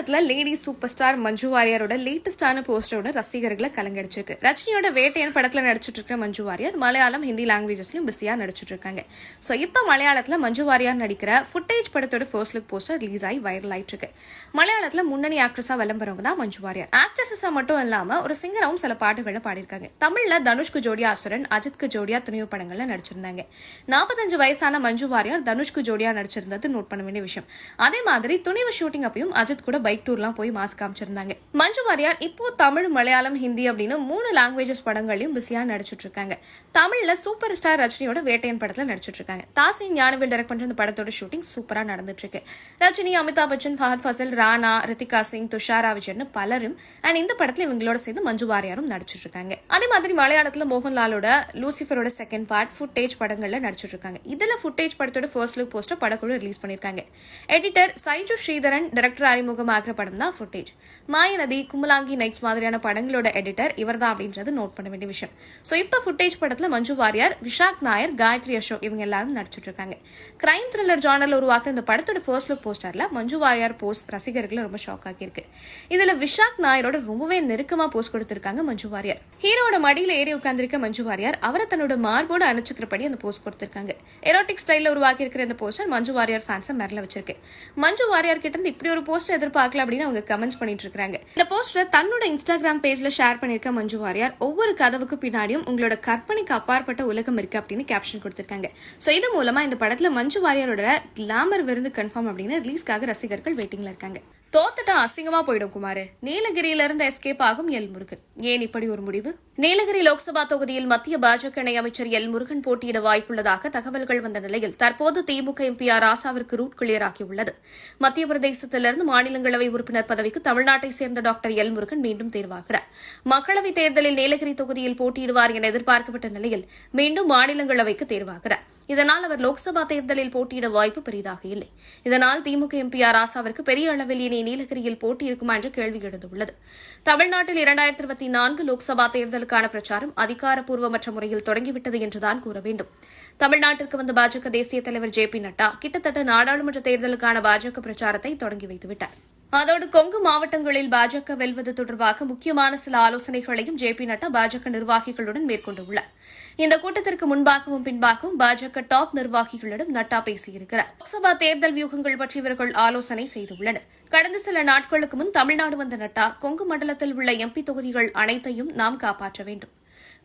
சமீபத்தில் lady super star Manju வாரியரோட லேட்டஸ்டான போஸ்டரோட ரசிகர்களை கலங்கடிச்சிருக்கு ரஜினியோட வேட்டையன் படத்தில் நடிச்சிட்டு இருக்கிற மஞ்சு வாரியர் மலையாளம் ஹிந்தி லாங்குவேஜஸ்லையும் பிஸியாக நடிச்சிட்டு இருக்காங்க. ஸோ இப்போ மலையாளத்தில் மஞ்சு வாரியார் நடிக்கிற ஃபுட்டேஜ் படத்தோட ஃபர்ஸ்ட் லுக் போஸ்டர் ரிலீஸ் ஆகி வைரல் ஆயிட்டு இருக்கு மலையாளத்துல முன்னணி ஆக்ட்ரஸாக விளம்பரவங்க தான் மஞ்சு வாரியார். ஆக்ட்ரஸஸாக மட்டும் இல்லாமல் ஒரு சிங்கராகவும் சில பாட்டுகளை பாடியிருக்காங்க. தமிழில் தனுஷ்கு ஜோடியா அசுரன் அஜித்க்கு ஜோடியா துணிவு படங்களில் நடிச்சிருந்தாங்க. நாற்பத்தஞ்சு வயசான மஞ்சு வாரியார் தனுஷ்கு ஜோடியா நடிச்சிருந்தது நோட் பண்ண வேண்டிய விஷயம். அதே மாதிரி துணிவு ஷூட்டிங் அப்பயும் அஜித் கூட பைக் டூர்லாம் போய் மாஸ் காமிச்சிருந்தாங்க. மஞ்சு வாரியார் இப்போ தமிழ் மலையாளம் ஹிந்தி அப்படின்னு மூணு லாங்குவேஜஸ் படங்களையும் பிஸியாக நடிச்சிட்டு இருக்காங்க தமிழ்ல சூப்பர் ஸ்டார் ரஜினியோட வேட்டையன் படத்துல நடிச்சிட்டு இருக்காங்க தாசி ஞானவேல் டைரக்ட் பண்ற இந்த படத்தோட ஷூட்டிங் சூப்பரா நடந்துட்டு இருக்கு ரஜினி அமிதாப் பச்சன் ஃபஹத் ஃபசல் ராணா ரித்திகா சிங் துஷாரா விஜயன் பலரும் அண்ட் இந்த படத்துல இவங்களோட சேர்ந்து மஞ்சு வாரியாரும் நடிச்சிட்டு இருக்காங்க அதே மாதிரி மலையாளத்துல மோகன்லாலோட லூசிஃபரோட செகண்ட் பார்ட் ஃபுட்டேஜ் படங்கள்ல நடிச்சிட்டு இருக்காங்க இதுல ஃபுட்டேஜ் படத்தோட ஃபர்ஸ்ட் லுக் போஸ்டர் படக்குழு ரிலீஸ் பண்ணிருக்காங்க. எடிட்டர் சைஜு ஸ்ரீதரன் டைரக்டர் அறிமுகமாக பார்க்குற படம் தான் ஃபுட்டேஜ் மாயநதி கும்பலாங்கி நைட்ஸ் மாதிரியான படங்களோட எடிட்டர் இவர் தான் அப்படின்றது நோட் பண்ண வேண்டிய விஷயம். ஸோ இப்போ ஃபுட்டேஜ் படத்தில் மஞ்சு வாரியார் விஷாக் நாயர் காயத்ரி அசோக் இவங்க எல்லாரும் நடிச்சிட்டு இருக்காங்க கிரைம் த்ரில்லர் ஜானர்ல உருவாக்குற இந்த படத்தோட ஃபர்ஸ்ட் லுக் போஸ்டரில் மஞ்சு வாரியார் போஸ்ட் ரசிகர்களை ரொம்ப ஷாக் ஆகியிருக்கு இதில் விஷாக் நாயரோட ரொம்பவே நெருக்கமாக போஸ்ட் கொடுத்துருக்காங்க மஞ்சு வாரியார். ஹீரோட மடியில் ஏறி உட்காந்துருக்க மஞ்சு வாரியார் அவரை தன்னோட மார்போடு அனுச்சுக்கிறபடி அந்த போஸ்ட் கொடுத்துருக்காங்க. எரோட்டிக் ஸ்டைலில் உருவாக்கி இருக்கிற இந்த போஸ்டர் மஞ்சு வாரியார் ஃபேன்ஸை மிரள வச்சிருக்கு. மஞ்சு வாரியார் கிட்ட இருந்து இப்படி ஒரு போஸ்டர் எதிர்பார்க்க பார்க்கல அப்படின்னு அவங்க கமெண்ட்ஸ் பண்ணிட்டு இருக்காங்க இந்த போஸ்டர் தன்னோட இன்ஸ்டாகிராம் பேஜ்ல ஷேர் பண்ணிருக்க மஞ்சு வாரியார் ஒவ்வொரு கதவுக்கு பின்னாடியும் உங்களோட கற்பனைக்கு அப்பாற்பட்ட உலகம் இருக்கு அப்படின்னு கேப்ஷன் கொடுத்திருக்காங்க. சோ இது மூலமா இந்த படத்துல மஞ்சு வாரியாரோட கிளாமர் விருந்து கன்ஃபார்ம் அப்படின்னு ரிலீஸ்க்காக ரசிகர்கள் வெயிட்டிங்ல இருக்காங்க. தோத்துட்டா அசிங்கமா போயிடும் குமார். நீலகிரியில இருந்து எஸ்கேப் ஆகும் எல் முருகன் ஏன் இப்படி ஒரு முடிவு? நீலகிரி லோக்சபா தொகுதியில் மத்திய பாஜக இணை அமைச்சர் எல் முருகன் போட்டியிட வாய்ப்புள்ளதாக தகவல்கள் வந்த நிலையில் தற்போது திமுக எம்பி ஆர் ராசாவிற்கு ரூட் கிளியர் ஆகியுள்ளது. மத்திய பிரதேசத்திலிருந்து மாநிலங்களவை உறுப்பினர் பதவிக்கு தமிழ்நாட்டை சேர்ந்த டாக்டர் எல் முருகன் மீண்டும் தேர்வாகிறார். மக்களவைத் தேர்தலில் நீலகிரி தொகுதியில் போட்டியிடுவார் என எதிர்பார்க்கப்பட்ட நிலையில் மீண்டும் மாநிலங்களவைக்கு தேர்வாகிறார். இதனால் அவர் லோக்சபா தேர்தலில் போட்டியிட வாய்ப்பு பெரிதாக இல்லை. இதனால் திமுக எம்பி ஆர் ராசாவிற்கு பெரிய அளவில் இனி நீலகிரியில் போட்டியிருக்குமா என்று கேள்வி எழுந்துள்ளது. தமிழ்நாட்டில் இரண்டாயிரத்தி இருபத்தி நான்கு லோக்சபா தேர்தலுக்கான பிரச்சாரம் அதிகாரப்பூர்வமற்ற முறையில் தொடங்கிவிட்டது என்றுதான் கூற வேண்டும். தமிழ்நாட்டிற்கு வந்த பாஜக தேசிய தலைவர் ஜே பி நட்டா கிட்டத்தட்ட நாடாளுமன்ற தேர்தலுக்கான பாஜக பிரச்சாரத்தை தொடங்கி வைத்துவிட்டார். அதோடு கொங்கு மாவட்டங்களில் பாஜக வெல்வது தொடர்பாக முக்கியமான சில ஆலோசனைகளையும் ஜே பி நட்டா பாஜக நிர்வாகிகளுடன் மேற்கொண்டுள்ளார் இந்த கூட்டத்திற்கு முன்பாகவும் பின்பாகவும் பாஜக டாப் நிர்வாகிகளிடம் நட்டா பேசியிருக்கிறார். லோக்சபா தேர்தல் வியூகங்கள் பற்றி இவர்கள் ஆலோசனை செய்துள்ளனர். கடந்த சில நாட்களுக்கு முன் தமிழ்நாடு வந்த நட்டா கொங்கு மண்டலத்தில் உள்ள எம்பி தொகுதிகள் அனைத்தையும் நாம் காப்பாற்ற வேண்டும்.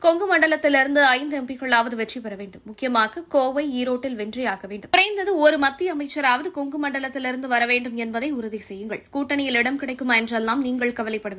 கொங்கு மண்டலத்திலிருந்து ஐந்து எம்பிக்களாவது வெற்றி பெற வேண்டும். முக்கியமாக கோவை ஈரோட்டில் வென்றியாக வேண்டும். குறைந்தது ஒரு மத்திய அமைச்சராவது கொங்கு மண்டலத்திலிருந்து வர வேண்டும் என்பதை உறுதி செய்யுங்கள். கூட்டணியில் இடம் கிடைக்குமா என்றெல்லாம் நீங்கள் கவலைப்பட